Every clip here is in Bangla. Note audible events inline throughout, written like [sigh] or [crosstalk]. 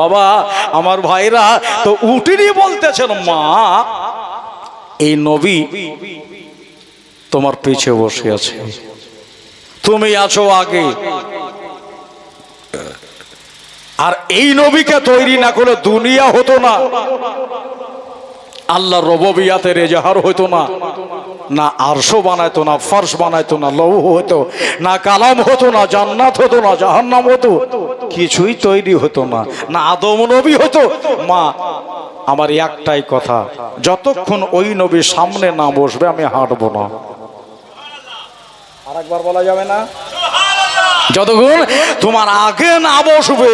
বাবা, আমার ভাইরা তো উঠিনি বলতেছেন, মা, এই নবী তোমার পিছে বসে আছে। তুমি আছো আগে। আর এই নবীকে তৈরি না করলে দুনিয়া হতো না। আল্লাহ রববিয়াতে রেজাহার হইতো না। না আরশো বানাইতো, না ফার্স বানাইতো, না লৌহ হতো না কালাম হতো, না জান্নাত হতো, না জাহান্নাম হতো। কিছুই তৈরি হতো না না আদম নবী হতো। মা, আমার একটাই কথা, যতক্ষণ ওই নবী সামনে না বসবে আমি হাঁটবো না। আরেকবার বলা যাবে না? যতক্ষণ তোমার আগে না বসবে,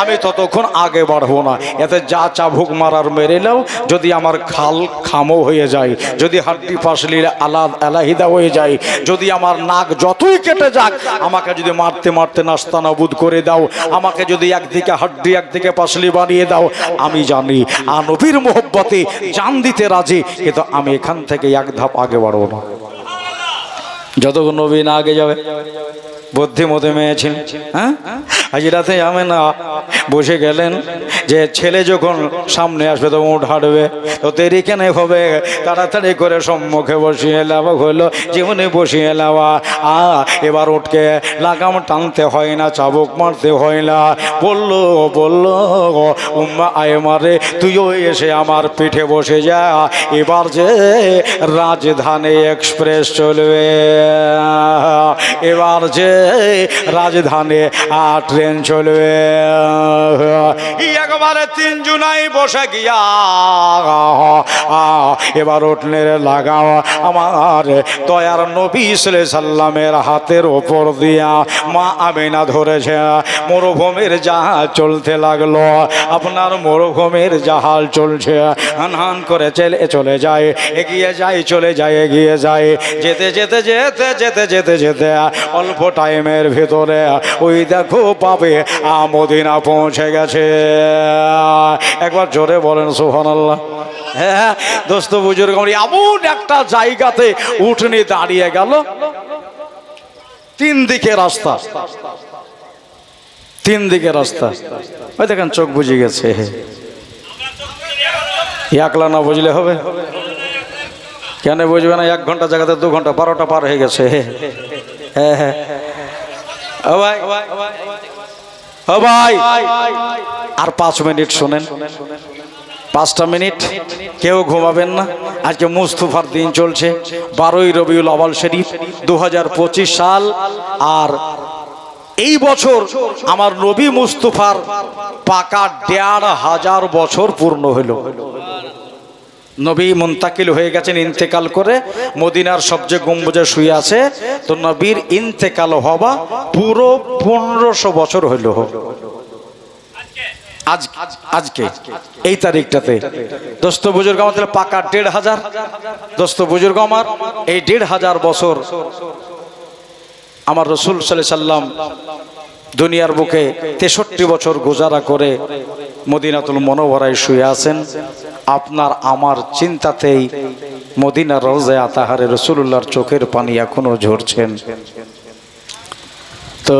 আমি ততক্ষণ আগে বাড়বো না। এতে যা চা চাবুক মারার মেরে নাও, যদি আমার খাল খামো হয়ে যায়, যদি হাড্ডি পাশলি আলাদ আলাহিদা হয়ে যায়, যদি আমার নাক যতই কেটে যাক, আমাকে যদি মারতে মারতে নাস্তা নাবুদ করে দাও, আমাকে যদি একদিকে হাড্ডি একদিকে পাশলি বানিয়ে দাও, আমি জানি আর নবীর মোহব্বতে জান দিতে রাজি, কিন্তু আমি এখান থেকে এক ধাপ আগে বাড়বো না। যতক্ষণ নবী না আগে যাবে। বুদ্ধিমতে মেয়ে ছিলেন হ্যাঁ? হাজিরাতে যাবে না বসে গেলেন যে ছেলে যখন সামনে আসবে তখন উঠ হাঁটবে। তো দেরি কেন হবে? তাড়াতাড়ি করে সম্মুখে বসিয়ে লাবা হলো, জীবনে বসিয়ে লাবা আ, এবার উঠকে লাগাম টানতে হয় না, চাবুক মারতে হয় না। বলল বলল, উম্মা আয় মারে তুইও এসে আমার পিঠে বসে যা। এবার যে রাজধানী এক্সপ্রেস চলবে। এবার যে রাজধানী আর ট্রেন চলবে। একবারে তিন জুনাই বসে গিয়া, এবার উঠলে লাগাও আমার দয়ার নবী সাল্লামের হাতের ওপর দিয়া মা আমিনা ধরেছে। মরুভূমির জাহাজ চলতে লাগল। আপনার মরুভূমির জাহাজ চলছে। হান করে চলে চলে যায়, এগিয়ে যায়, চলে যায়, এগিয়ে যায়। যেতে যেতে যেতে যেতে যেতে যেতে, অল্প টাইমের ভেতরে ওই দেখো পাবে আমদিনা পৌঁছে গেছে। একবার জোরে বলেন সোহান আল্লাহ হ্যাঁ দোস্ত বুজুর্গ এমন একটা জায়গাতে উঠনি দাঁড়িয়ে গেল। তিন দিকে রাস্তা। তিন দিকে রাস্তা। ওই দেখেন চোখ বুঝে গেছে। একলা না বুঝলে হবে? কেন বুঝবে না? এক ঘণ্টা জায়গাতে দু ঘণ্টা, বারোটা পার হয়ে গেছে। হ্যাঁ হ্যাঁ ও ভাই ও ভাই আর পাঁচ মিনিট শোনেন। পাঁচটা মিনিট, কেউ ঘুমাবেন না। আজকে মুস্তফার দিন চলছে। বারোই রবিউল আওয়াল শরীফ দু হাজার পঁচিশ সাল। আর এই বছর আমার নবী মুস্তফার পাকা দেড় হাজার বছর পূর্ণ হলো। নবী মুন্তাকিল হয়ে গেছেন ইন্তেকাল করে, মদিনার সবচেয়ে গম্বুজে শুয়ে আছে। তো নবীর ইন্তেকাল হওয়া পুরো পনেরোশো বছর হইল। আজ আজকে, এই তারিখটাতে। দোস্ত বুজুর্গ, আমাদের পাকা দেড় হাজার। দোস্ত বুজুর্গ আমার, এই দেড় হাজার বছর আমার রসুল সাল্লাম দুনিয়ার বুকে তেষট্টি বছর গুজারা করে মদিনাতুল মনোহরায় শুয়ে আছেন। আপনার আমার চিন্তাতেই মদিনা রোজে আতাহারে রসুল্লাহর চোখের পানি এখনও ঝরছেন। তো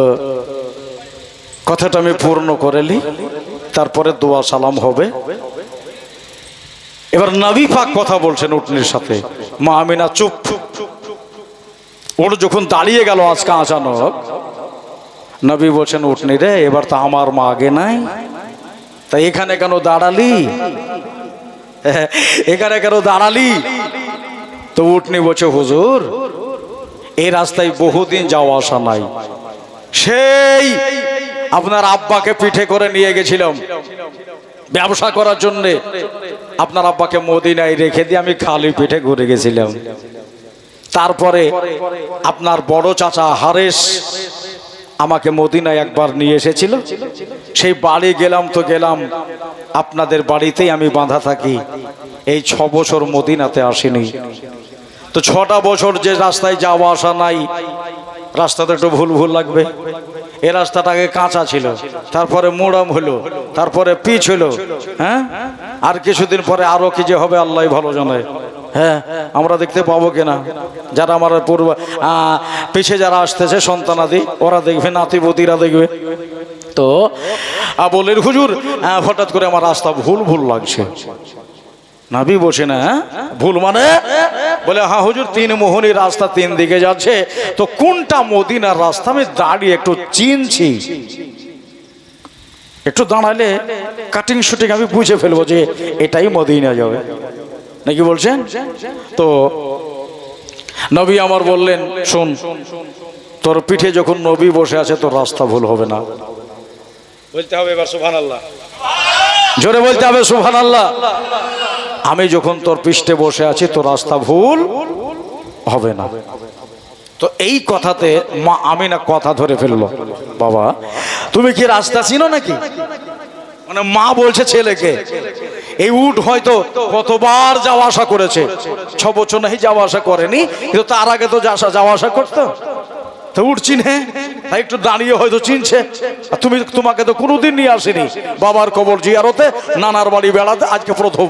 কথাটা আমি পূর্ণ করেলি তারপরে দোয়া সালাম হবে। এবার নবী পাক কথা বলছেন উটনির সাথে। মা আমিনা চুপ। ওর যখন দাঁড়িয়ে গেল আজকে আচানক নবী বলছেন, উঠনি রে, এবার তো আমার মা আগে নাই। তা এখানে কেন দাঁড়ালি? [laughs] এখানে কেন দাঁড়ালি? তো উঠনি বলছে, হুজুর এই রাস্তায় বহুদিন যাওয়া আসা নাই। সেই আপনার আব্বাকে পিঠে করে নিয়ে গেছিলাম। ব্যবসা করার জন্য। আপনার আব্বাকে মদিনায় রেখে দিয়ে আমি খালি পিঠে ঘুরে গেছিলাম। তারপরে আপনার বড় চাচা হারেস আমাকে মদিনায় একবার নিয়ে এসেছিল। সেই বাড়ি গেলাম তো গেলাম, আপনাদের বাড়িতেই আমি বাঁধা থাকি। এই ছ বছর মদিনাতে আসিনি। তো ছটা বছর যে রাস্তায় যাওয়া আসা নাই, রাস্তাতে একটু ভুল ভুল লাগবে। এ রাস্তাটাকে কাঁচা ছিল, তারপরে মোড়াম হলো, তারপরে পিচ হলো হ্যাঁ? আর কিছুদিন পরে আরও কি যে হবে আল্লাহ ভালো জানে। হ্যাঁ আমরা দেখতে পাবো কিনা। যারা আমার পূর্ব পিছে যারা আসতেছে সন্তানাদি ওরা দেখবে নাতিপতিরা দেখবে। তো আ, বললেন হুজুর হঠাৎ করে আমার রাস্তা ভুল ভুল লাগছে। নাবি বসে না হ্যাঁ? ভুল মানে? বলে হ্যাঁ হুজুর তিন মোহনী রাস্তা তিন দিকে যাচ্ছে। তো কোনটা মদিনার রাস্তা? আমি দাঁড়িয়ে একটু চিনছি। একটু দাঁড়ালে কাটিং শুটিং আমি বুঝে ফেলব যে এটাই মদিনা যাবে। নাকি বলছেন? তো নবী আমার বললেন শোন তোর পিঠে যখন নবী বসে আছে তোর রাস্তা ভুল হবে না। বলতে হবে এবার সুভান আল্লাহ জোরে বলতে হবে সুভান আল্লাহ আমি যখন তোর পৃষ্ঠে বসে আছি তোর রাস্তা ভুল হবে না। তো এই কথাতে মা আমি না কথা ধরে ফেলল। বাবা তুমি কি রাস্তা চিনো নাকি? মানে মা বলছে ছেলেকে। এই উট হয়তো কতবার যাওয়া আসা করেছে। ছ বছর নাহি যাওয়া আসা করেনি, কিন্তু তার আগে তো যা- যাওয়া আসা করতো। তো উঠ চিনে তাই একটু দাঁড়িয়ে হয়তো চিনছে। তুমি তোমাকে তো কোনোদিন নিয়ে আসেনি। বাবার কবর জিয়ারতে, নানার বাড়ি বেড়াতে, আজকে প্রথম।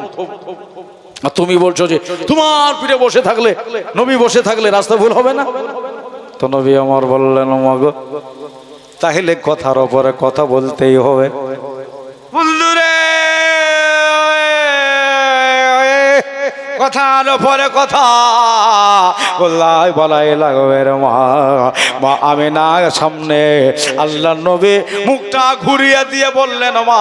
আর তুমি বলছো যে, তোমার পিঠে বসে থাকলে, নবী বসে থাকলে রাস্তা ভুল হবে না? তো নবী আমার বললেন মাগো তাহলে কথার ওপরে কথা বলতেই হবে। বন্ধুরে কথার ওপরে কথা। বললাই বলাই লাগবে মা। আমি না সামনে আল্লাহ নবী মুখটা ঘুরিয়ে দিয়ে বললেন, মা,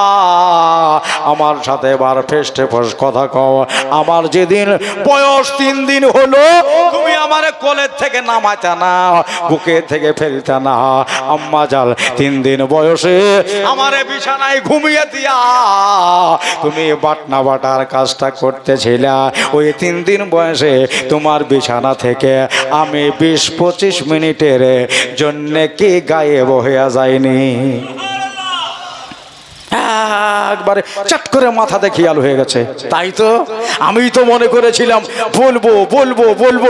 আমার সাথে এবার ফেস্টে ফেস কথা কও। আমার যেদিন বয়স তিন দিন হলো, তুমি আমার কোলের থেকে নামাতে না, বুকে থেকে ফেলতে না। আম্মা জাল, তিন দিন বয়সে আমার বিছানায় ঘুমিয়ে দিয়া তুমি বাটনা বাটার কাজটা করতেছিলা। ওই তিন দিন বয়সে তোমার বিছানা থেকে আমি বিশ পঁচিশ মিনিটের জন্য কি গায়েব হইয়া যায়নি একবারে চট করে মাথাতে খেয়াল হয়ে গেছে। তাই তো? আমি তো মনে করেছিলাম বলব বলব বলব।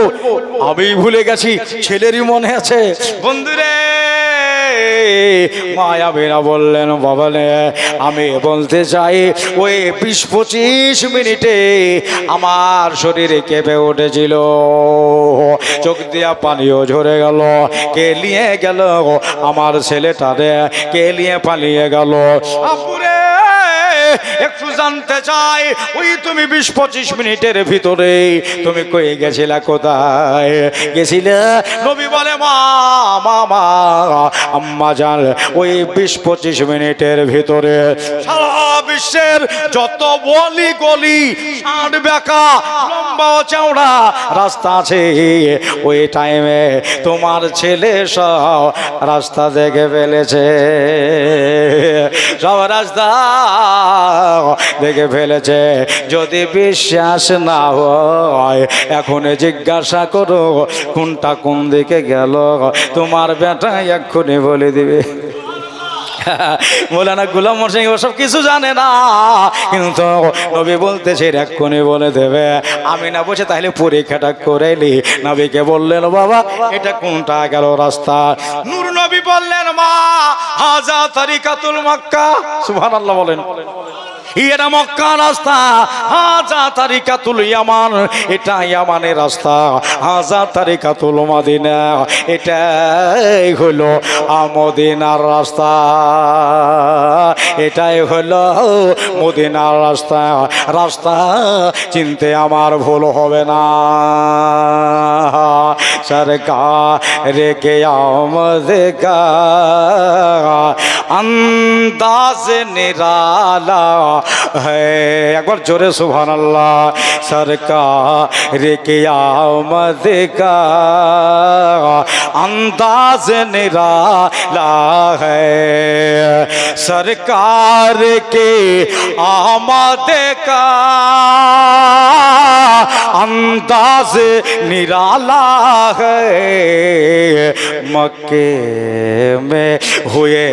আমি ভুলে গেছি ছেলেরই মনে আছে। বন্ধুরে! মায়া বেনা বললেন, বাবানে, আমি বলতে চাই, ওই বিশ পঁচিশ মিনিটে আমার শরীরে কেঁপে উঠেছিল। চোখ দিয়া পানিও ঝরে গেল। কে নিয়ে গেল? আমার ছেলেটারে কে নিয়ে পালিয়ে গেল? আপুরে একটু জানতে চাই, ওই তুমি বিশ পঁচিশ মিনিটের ভিতরে তুমি কয়ে গেছিলা, কোথায়? গেছিলে? নবী বলে, মা মা মা, আম্মা জান, ওই বিশ পঁচিশ মিনিটের ভিতরে। সারা বিশ্বের যত বলি গলি, ষাট বেকা লম্বা চওড়া রাস্তা আছে, ওই টাইমে তোমার ছেলে সব রাস্তা দেখে ফেলেছে। সব রাস্তা দেখে ফেলেছে। যদি বিশ্বাস না হয়, এখন জিজ্ঞাসা করো, কোনটা কোন দিকে গেল? তোমার বেটা এক্ষুনি বলে দিবে। বলে না গুলাম মোসিং সব কিছু জানে না, কিন্তু নবী বলতেছে, এক্ষুনি বলে দেবে। আমি না বসে তাহলে পরীক্ষাটা করে নি। নবীকে বললেন, বাবা, এটা কোনটা গেল রাস্তা? নূর নবী বললেন, মা, হাজা তারিকাতুল মক্কা। সুবহানাল্লাহ বলেন। এটা মক্কা রাস্তা। হাজা তারিকাতুল ইয়ামান এটা ইয়ামানের রাস্তা। হাজা তারিকাতুল মাদিনা, এটাই হলো আমদিনার রাস্তা। এটাই হলো মদিনার রাস্তা। রাস্তা চিনতে আমার ভুল হবে না। सरकार के आमद का अंदाज निराला है एक बार जोरे सुबह अल्लाह सरकार के आमद का अंदाज निराला है सरकार के आमद का अंदाज निराला है मक्के में हुए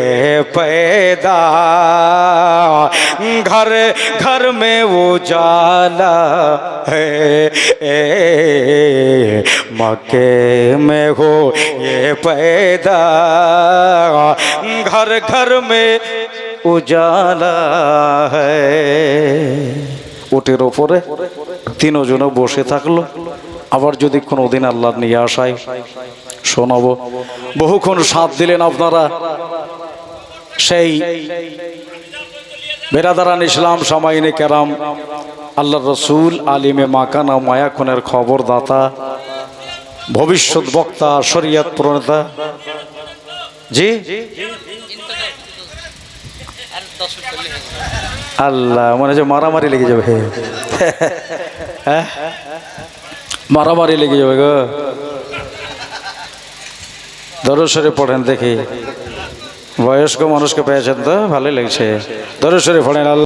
पैदा घर घर में उजाला है ए, मक्के में हो ये पैदा घर घर में उजाला है ওটের ওপরে তিনজনে বসে থাকলো আবার যদি কোনো দিন আল্লাহ নিয়ে আসায়, শোনাবো। বহুক্ষণ সাথ দিলেন আপনারা। সেই বেরাদারান ইসলাম, সামাইনে কেরাম আল্লাহ রসুল, আলিমে মাকানা, মায়াখনের খবরদাতা, ভবিষ্যৎ বক্তা, শরিয়াত প্রণেতা। জি? আল্লাহ, মনে হচ্ছে মারামারি লেগে যাবে। হ্যাঁ? মারামারি লেগে যাবে গো। দরসরে পড়েন দেখি। বয়স্ক মানুষকে পেয়েছেন তো, ভালোই লাগছে। দরসরে পড়েন